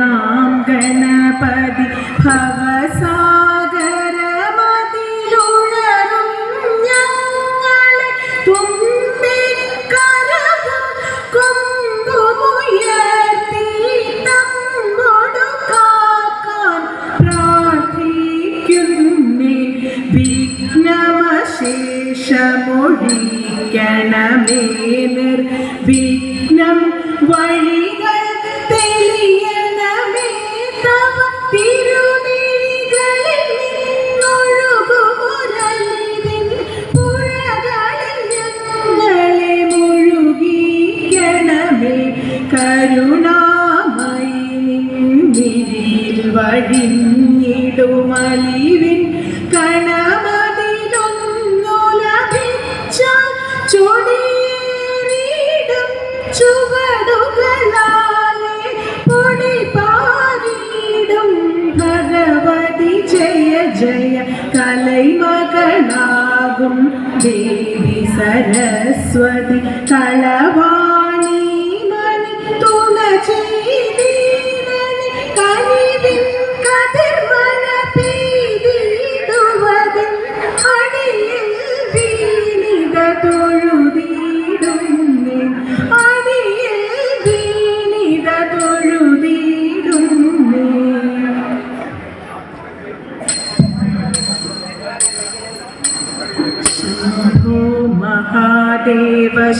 വരാം ഗണപതി ഭവസാഗരമതിലുഴറും ഞങ്ങളെ തുമ്പിക്കരവും കൊമ്പുമുയർത്തി നമ്മോടു കാക്കാൻ പ്രാർത്ഥിക്കുന്നേ. വിഘ്നമശേഷമൊഴിക്കണമേ നിർവിഘ്നം വഴികൾ നിന്നിരിൽ വഴിഞ്ഞിടുമലിവിൻ കണമതിലൊന്നു ലഭിച്ചാൽ ചൊടിയേറിയിടും ചുവടുകളാലെ പൊടി പാറിയിടും ഭഗവതി ജയ ജയ കലൈമകളാകും ദേവി സരസ്വതി കളവാണി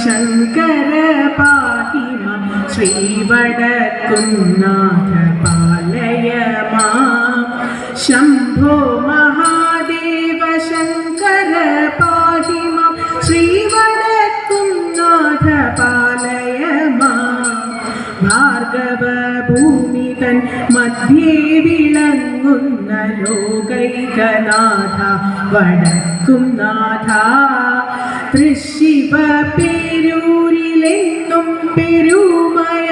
ശങ്കര പാഹിമ പാലയ മാ ശംഭോ മഹാദേവ ശങ്കര പാഹിമ പാലയ മാ ഭാർഗവ ഭൂമി തൻ മധ്യേ വിളങ്ങുന്ന ലോകൈകനാഥ വടക്കും നാഥ തൃശിവ പെരൂരിലെന്നും പെരുമയ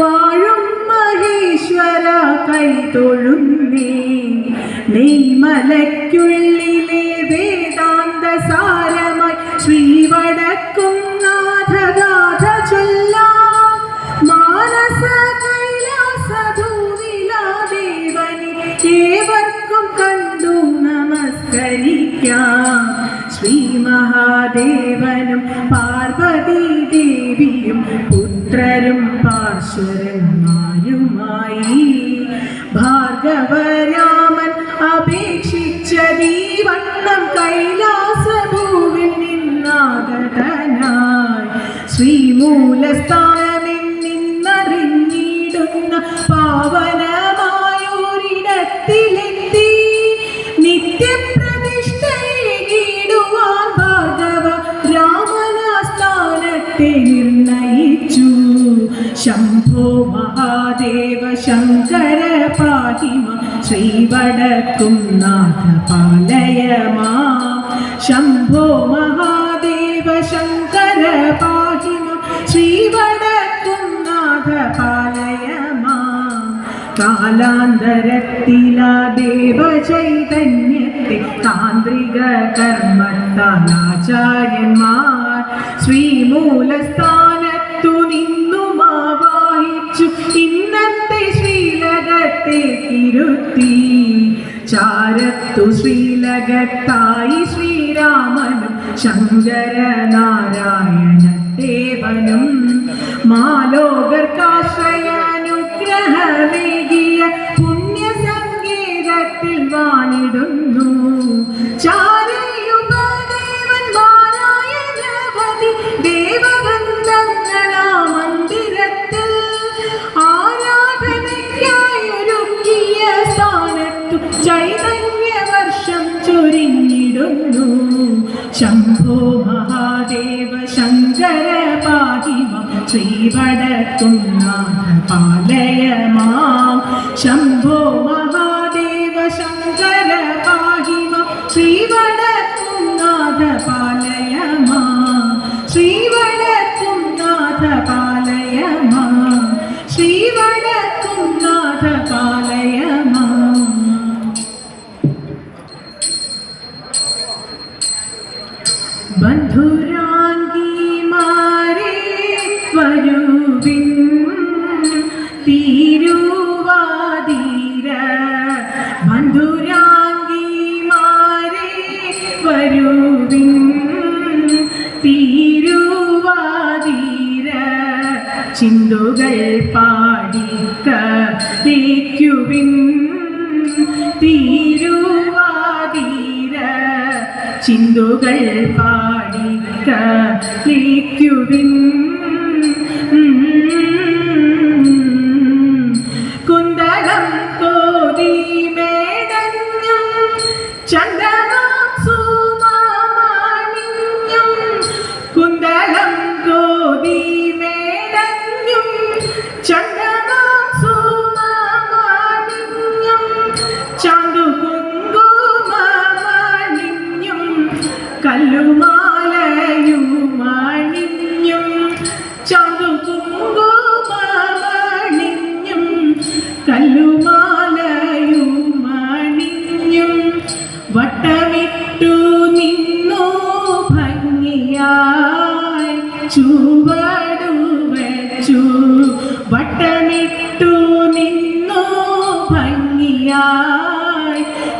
വാഴും മഹേശ്വര കൈതൊഴുന്നേ. നെയ്മലയ്ക്കുള്ളിലെ വേദാന്ത സാരമായി ശ്രീവടക്കും മഹാദേവനും പാർവതി ദേവിയും പുത്രരും പാർശ്വരന്മാരുമായി. ഭാർഗവരാമൻ അപേക്ഷിച്ച ദീവണ്ണം കൈലാസഭൂവിൽ നിന്നാഗതനായി ശ്രീമൂലസ്ഥാനമിൽ ശ്രീവടക്കും നാഥ പാലയമാ ശംഭോ മഹാദേവ ശങ്കര പാഹിമ ശ്രീവടക്കും നാഥ പാലയമാ കാലാന്തരത്തിലാ ദേവ ചൈതന്യത്തെ താന്ത്രിക കർമ്മത്താലാചാര്യന്മാർ. ശ്രീമൂലസ്ഥാനത്തു നിന്നും ആവാഹിച്ചു ഇന്നത്തെ ശ്രീലകത്തെ തിരുത്തി. ചാരത്തു ശ്രീലകത്തായി ശ്രീരാമനും ശങ്കരനാരായണ ദേവനും മാലോകർക്കാശ്രയാനുഗ്രഹമേകിയ ശ്രീവടക്കും പാലയമാ. പാലയമാം ശംഭോ വരുവിൻ തിരുവാതീര ചിന്തുകൾ പാടിക്ക തേക്കുവിൻ ചിന്തുകൾ പാടിക്ക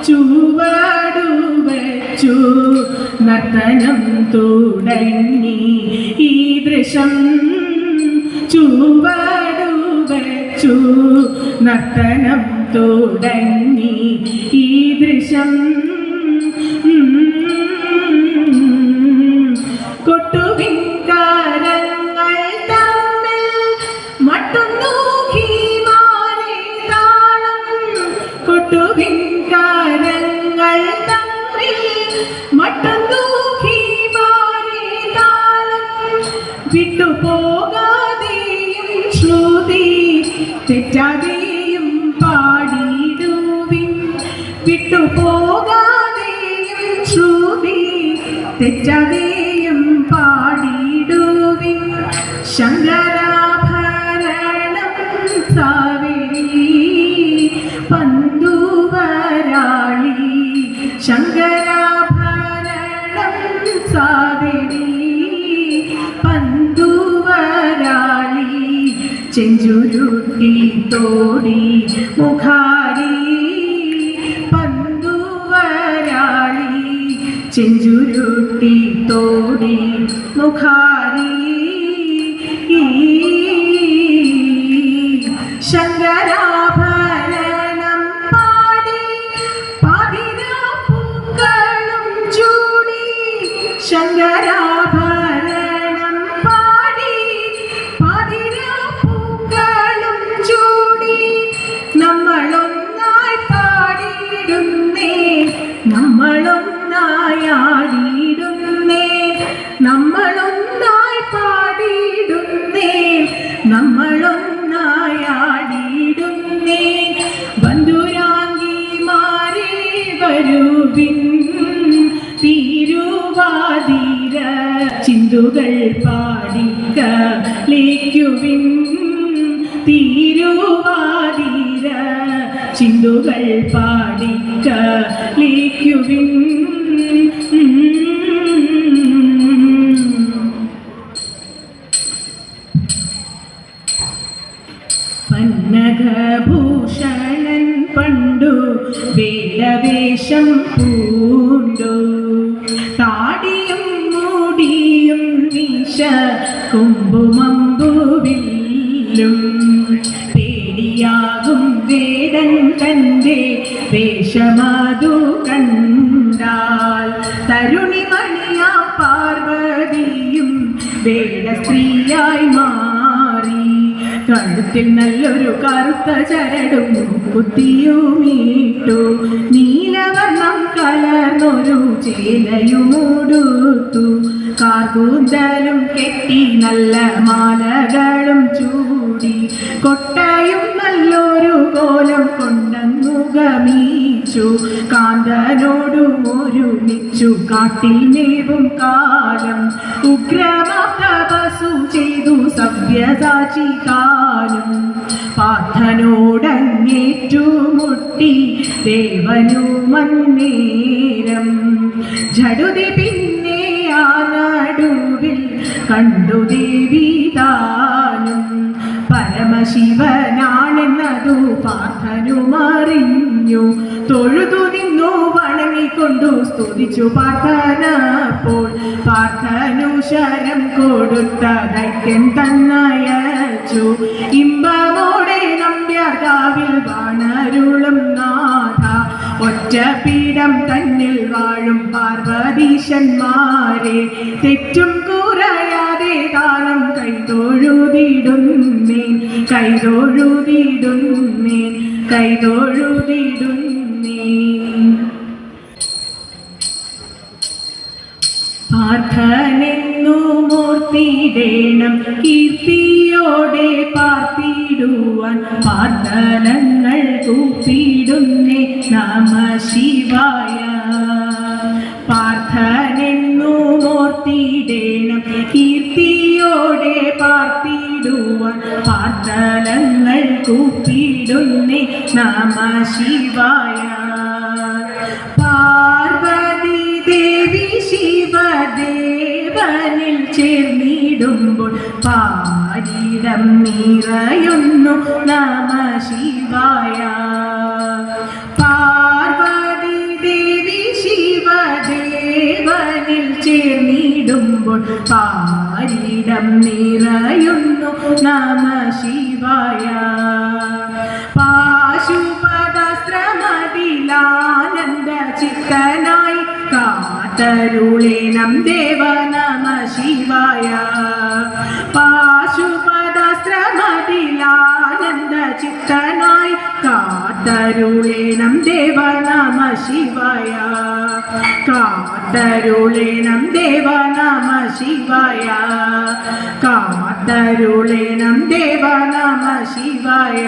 ഭംഗിയായി ചുവടു വെച്ചു നർത്തനം തുടങ്ങി. ഈ ദൃശം ചുവടു വെച്ചു നർത്തനം തുടങ്ങി. ഈ ദൃശം കൊട്ടുവിൻകാരങ്ങൾ വിട്ടുപോകാതെയും ശ്രുതി ശ്രുതി തെറ്റാതെയും പാടിടുവിൻ ശങ്കരാഭരണം ചെഞ്ചുരുട്ടി തോടി മുഖാരി പന്തുവരാളി ചെഞ്ചുരുട്ടി തോടി മുഖാരി. ശങ്കരാഭരണം ചിന്തുകൾ പാടിക്ക ലേക്കുവിൻ തീരുവാതീര ചിന്തുകൾ പാടിക്ക പന്നഗഭൂഷണൻ പണ്ടു വേലവേഷം പൂണ്ടു കഴുത്തിൽ നല്ലൊരു കറുത്ത ചരടും കുത്തിയുമീട്ടു നീലവർണം കലർന്നൊരു ചേലയുമൂടുത്തു കാർകൂന്തലും കെട്ടി നല്ല മാലകളും ചൂടി. കൊട്ടയും നല്ലൊരു കോലം കൊണ്ടങ്ങു ഗമീച്ചു കാന്തനോടു ഒരുമിച്ചു. കാട്ടിൽ നേവും കാലം ഉഗ്രമാത്ത തപസു ചെയ്തു സഭ്യസാചി കാലം. പാർത്ഥനോടങ്ങേറ്റുമുട്ടി ദേവനു മന്നേരം ജടുതി പിന്നെ ആ നടുവിൽ കണ്ടു ദേവി താനും. പരമശിവനാണെന്നതു പാർത്ഥനുമറിഞ്ഞു. തൊഴുതു നിന്നു വണങ്ങിക്കൊണ്ടു സ്തുതിച്ചു പാർത്ഥനപ്പോൾ പാർത്തനു ശരം കൊടുത്ത ദൈത്യൻ തന്നയച്ചു. ഇമ്പമോടെ നമ്പ്യാർകാവിൽ വാണരുളും നാഥ. ഒറ്റ പീഠം തന്നിൽ വാഴും പാർവതീശന്മാരെ. തെറ്റും കുറയാതെ താനം കൈതൊഴുതിടുന്നേൻ. കൈതൊഴുതിടുന്നേൻ. കൈതൊഴുതിടുന്നേൻ. പാർത്ഥനെന്നു മൂർത്തിയിടേണം കീർത്തിയോടെ പാർത്തിടുവാൻ പാർത്ഥനങ്ങൾ കൂപ്പിടുന്നേ നമ ശിവായ പാർത്ഥനെന്നു മൂർത്തിയിടേണം കീർത്തിയോടെ പാർത്തിടുവാൻ പാർത്ഥനങ്ങൾ കൂപ്പിടുന്നേ നമ ശിവായ പാർവതി ദേവി ശിവദേവനിൽ ചേർന്നിടുമ്പോൾ പാരിടം നിറയുന്നു നമ ശിവായ. പാർവതി ദേവി ശിവദേവനിൽ ചേർന്നിടുമ്പോൾ പാരിടം നിറയുന്നു നമ ശിവായ. കാത്തരുളേണം ദേവ നമ ശിവായ പാശുപദസ്ത്രമതിലാനന്ദ ചിത്തനായി കാത്തരുളേണം ദേവ നമ ശിവായ കാത്തരുളേണം ദേവ നമ ശിവായ കാത്തരുളേണം ദേവ നമ ശിവായ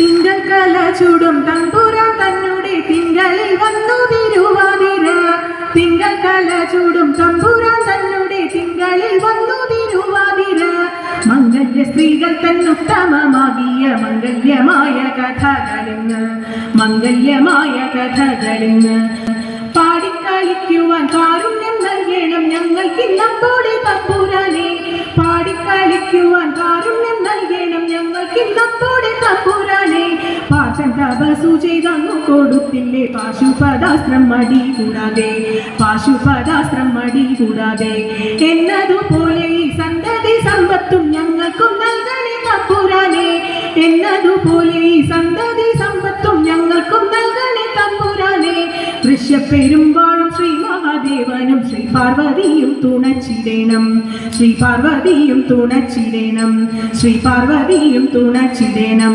തിങ്കൾ കല ചൂടും തമ്പുരാൻ തന്നെ തിങ്കളിൽ വന്നു തിരുവാതിര. തിങ്കൾ കല ചൂടും തമ്പുരാൻ തന്നെ തിങ്കളിൽ വന്നു തിരുവാതിര. മംഗല്യ സ്ത്രീകൾ തന്നുത്തമമാകിയ മംഗല്യമായ കഥകളിന്ന് മംഗല്യമായ കഥകളിന്ന്. പാടിക്കളിക്കുവാൻ കാരുണ്യം നൽകണം ഞങ്ങൾക്ക് നമ്മോടെ തമ്പുരാനെ. പാടിക്കളിക്കുവാൻ കാരുണ്യം നൽകണം ഞങ്ങൾക്ക് തപ്പോടെ തമ്പുരാനെ. പാട്ടൻ തപസു ചെയ്തങ്ങു കൊടുത്തില്ലേ. പാശുപദാസ്ത്രം മടി കൂടാതെ പാശുപദാസ്ത്രം മടി കൂടാതെ എന്നതുപോലെ ഈ സന്തതി സമ്പത്തും ഞങ്ങൾക്കും നൽകണേ തപ്പുരാനെ എന്നതുപോലെ ഈ സന്തതി സമ്പത്തും ഞങ്ങൾക്കും നൽകണേ തമ്പുരാനെ. ശ്രീ പാർവതിയും തുണച്ചിടേണം. ശ്രീ പാർവതിയും തുണച്ചിടേണം. ശ്രീ പാർവതിയും തുണച്ചിടേണം.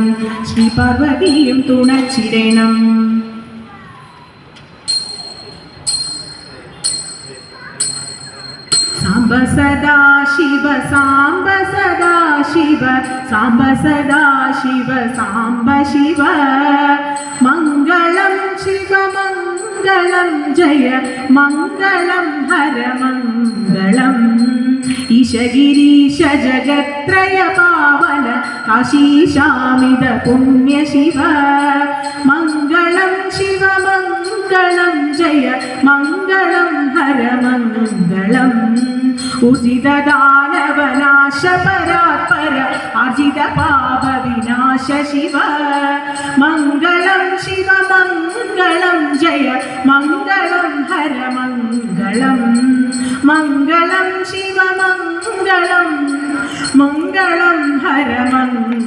ശ്രീ പാർവതിയും തുണച്ചിടേണം. സാംബ സദാ ശിവ സാംബ സദാ ശിവ സാംബ സദാ ശിവ സാംബ ശിവ. മംഗളം ശിവ മംഗളം ജയ മംഗളം ഹര മംഗളം. ഈശഗിരീശ ജഗത്രയ പാവന കാശീശാമിത പുണ്യ ശിവ. മംഗളം ശിവ മംഗളം ജയ മംഗളം ഹര മംഗളം. ഉചിത ദാനവനാശ പരാത്പര അജിത പാപ വിനാശ ശിവ. മംഗളം ശിവ മംഗളം ജയ മംഗളം ഹര മംഗളം. മംഗളം ശിവ മംഗളം. മംഗളം ഹര മംഗളം.